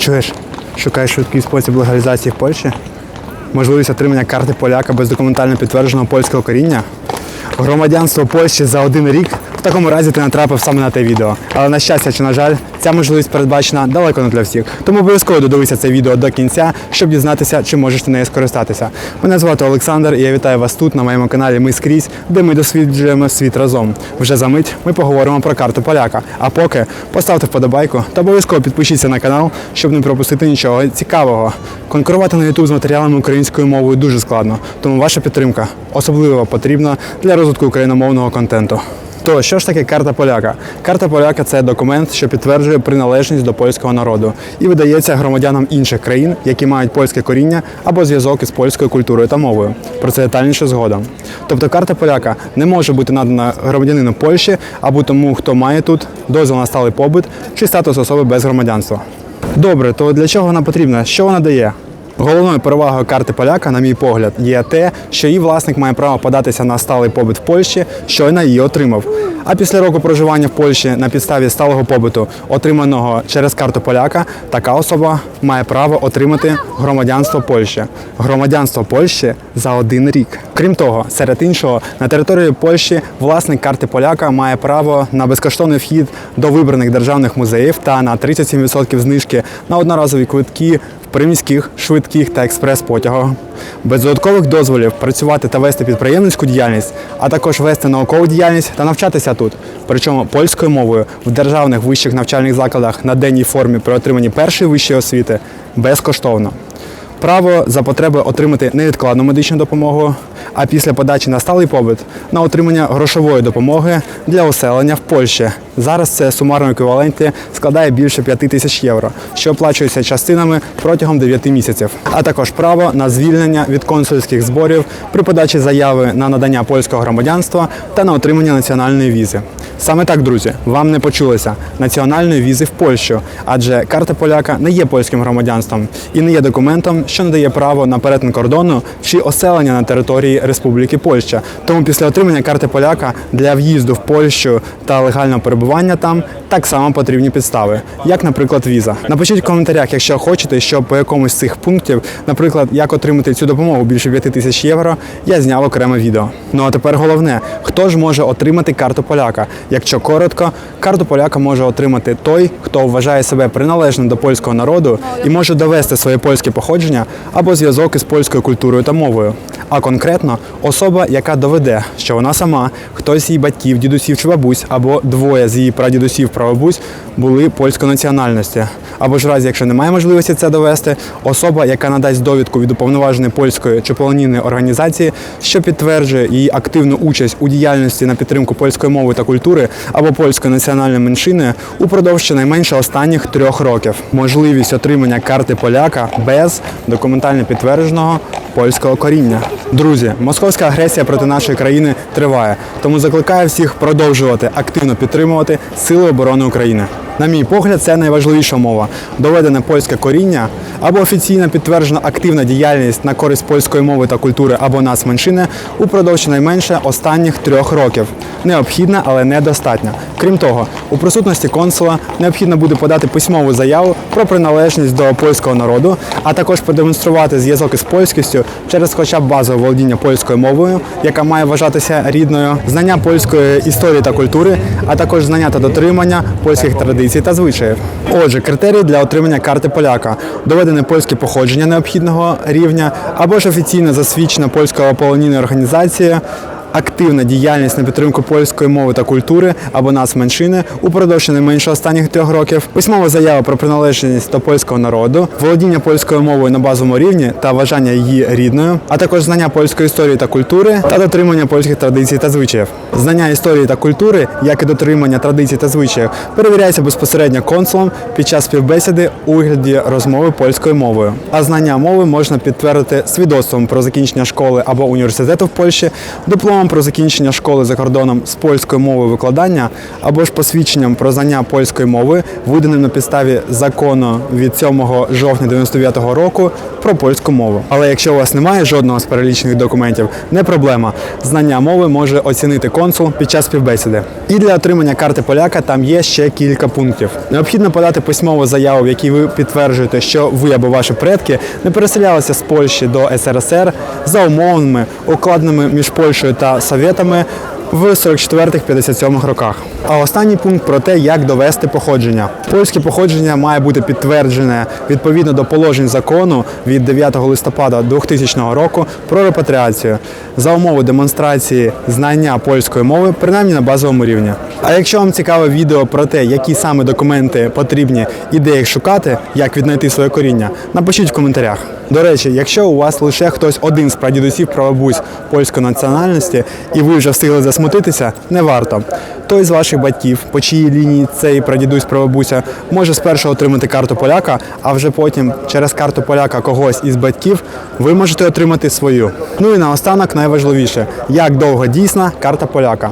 Чуєш, шукаєш швидкий спосіб легалізації в Польщі? Можливість отримання карти поляка без документально підтвердженого польського коріння? Громадянство Польщі за один рік. В такому разі ти натрапив саме на те відео. Але на щастя чи на жаль, ця можливість передбачена далеко не для всіх. Тому обов'язково додивися це відео до кінця, щоб дізнатися, чи можеш ти нею скористатися. Мене звати Олександр, і я вітаю вас тут на моєму каналі Ми скрізь, де ми досліджуємо світ разом. Вже за мить ми поговоримо про карту поляка. А поки поставте вподобайку та обов'язково підпишіться на канал, щоб не пропустити нічого цікавого. Конкурувати на YouTube з матеріалами українською мовою дуже складно, тому ваша підтримка особливо потрібна для розвитку україномовного контенту. То що ж таке карта поляка? Карта поляка це документ, що підтверджує приналежність до польського народу і видається громадянам інших країн, які мають польське коріння або зв'язок із польською культурою та мовою. Про це детальніше згодом. Тобто карта поляка не може бути надана громадянину Польщі або тому, хто має тут дозвіл на сталий побит чи статус особи без громадянства. Добре, то для чого вона потрібна? Що вона дає? Головною перевагою карти поляка, на мій погляд, є те, що її власник має право податися на сталий побит в Польщі, щойно її отримав. А після року проживання в Польщі на підставі сталого побиту, отриманого через карту поляка, така особа має право отримати громадянство Польщі. Громадянство Польщі за один рік. Крім того, серед іншого, на території Польщі власник карти поляка має право на безкоштовний вхід до вибраних державних музеїв та на 37% знижки на одноразові квитки приміських, швидких та експрес-потягах. Без додаткових дозволів працювати та вести підприємницьку діяльність, а також вести наукову діяльність та навчатися тут. Причому польською мовою в державних вищих навчальних закладах на денній формі при отриманні першої вищої освіти безкоштовно. Право за потреби отримати невідкладну медичну допомогу, а після подачі на сталий побит на отримання грошової допомоги для оселення в Польщі. Зараз це сумарно еквіваленті складає більше 5 тисяч євро, що оплачується частинами протягом 9 місяців, а також право на звільнення від консульських зборів при подачі заяви на надання польського громадянства та на отримання національної візи. Саме так, друзі, вам не почулося національної візи в Польщу, адже карта поляка не є польським громадянством і не є документом, що надає право на перетин кордону чи оселення на території Республіки Польща. Тому після отримання карти поляка для в'їзду в Польщу та легального перебування там так само потрібні підстави, як, наприклад, віза. Напишіть в коментарях, якщо хочете, що по якомусь з цих пунктів, наприклад, як отримати цю допомогу більше 5 тисяч євро, я зняв окреме відео. Ну а тепер головне, хто ж може отримати карту поляка? Якщо коротко, карту поляка може отримати той, хто вважає себе приналежним до польського народу і може довести своє польське походження або зв'язок із польською культурою та мовою. А конкретно особа, яка доведе, що вона сама, хтось з її батьків, дідусів чи бабусь, або двоє з її прадідусів прабабусь були польської національності. Або ж разі, якщо немає можливості це довести, особа, яка надасть довідку від уповноваженої польської чи полонійної організації, що підтверджує її активну участь у діяльності на підтримку польської мови та культури або польської національної меншини упродовж щонайменше останніх трьох років. Можливість отримання карти поляка без документально підтвердженого польського коріння. Друзі, московська агресія проти нашої країни триває, тому закликаю всіх продовжувати активно підтримувати Сили оборони України. На мій погляд, це найважливіша мова. Доведене польське коріння або офіційно підтверджена активна діяльність на користь польської мови та культури або нацменшини упродовж щонайменше останніх трьох років. Необхідна, але недостатня. Крім того, у присутності консула необхідно буде подати письмову заяву про приналежність до польського народу, а також продемонструвати зв'язок із польськістю через хоча б базове володіння польською мовою, яка має вважатися рідною, знання польської історії та культури, а також знання та дотримання польських традицій та звичаїв. Отже, критерії для отримання карти поляка: доведене польське походження необхідного рівня, або ж офіційно засвідчена польська полонійна організація. Активна діяльність на підтримку польської мови та культури або нацменшини упродовж не менше останніх трьох років, письмова заява про приналежність до польського народу, володіння польською мовою на базовому рівні та вважання її рідною, а також знання польської історії та культури та дотримання польських традицій та звичаїв. Знання історії та культури, як і дотримання традицій та звичаїв, перевіряється безпосередньо консулом під час співбесіди у вигляді розмови польською мовою. А знання мови можна підтвердити свідоцтвом про закінчення школи або університету в Польщі, дипломом про закінчення школи за кордоном з польської мови викладання, або ж посвідченням про знання польської мови, виданим на підставі закону від 7 жовтня 99 року про польську мову. Але якщо у вас немає жодного з перелічених документів, не проблема. Знання мови може оцінити консул під час співбесіди. І для отримання карти поляка там є ще кілька пунктів. Необхідно подати письмову заяву, в якій ви підтверджуєте, що ви або ваші предки не переселялися з Польщі до СРСР за умовами, укладеними між Польщею та Совєтами в 44-57 роках. А останній пункт про те, як довести походження. Польське походження має бути підтверджене відповідно до положень закону від 9 листопада 2000 року про репатріацію за умови демонстрації знання польської мови, принаймні на базовому рівні. А якщо вам цікаве відео про те, які саме документи потрібні і де їх шукати, як віднайти своє коріння, напишіть в коментарях. До речі, якщо у вас лише хтось один з прадідусів прабабусь польської національності, і ви вже встигли засмутитися, не варто. Той з ваших батьків, по чиїй лінії цей прадідусь прабабуся, може спершу отримати карту поляка, а вже потім через карту поляка когось із батьків ви можете отримати свою. Ну і наостанок найважливіше, як довго дійсна карта поляка.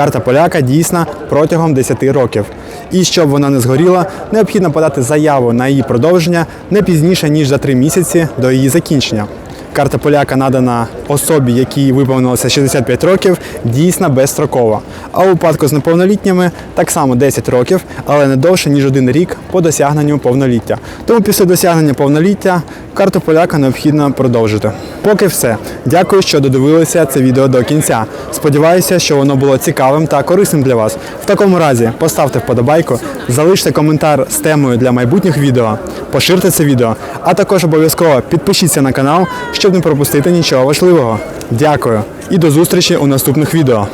Карта поляка дійсна протягом 10 років. І щоб вона не згоріла, необхідно подати заяву на її продовження не пізніше ніж за 3 місяці до її закінчення. Карта поляка надана особі, якій виповнилося 65 років, дійсна безстрокова. А у випадку з неповнолітніми так само 10 років, але не довше ніж один рік по досягненню повноліття. Тому після досягнення повноліття карту поляка необхідно продовжити. Поки все. Дякую, що додивилися це відео до кінця. Сподіваюся, що воно було цікавим та корисним для вас. В такому разі поставте вподобайку, залиште коментар з темою для майбутніх відео, поширте це відео, а також обов'язково підпишіться на канал, щоб не пропустити нічого важливого. Дякую і до зустрічі у наступних відео.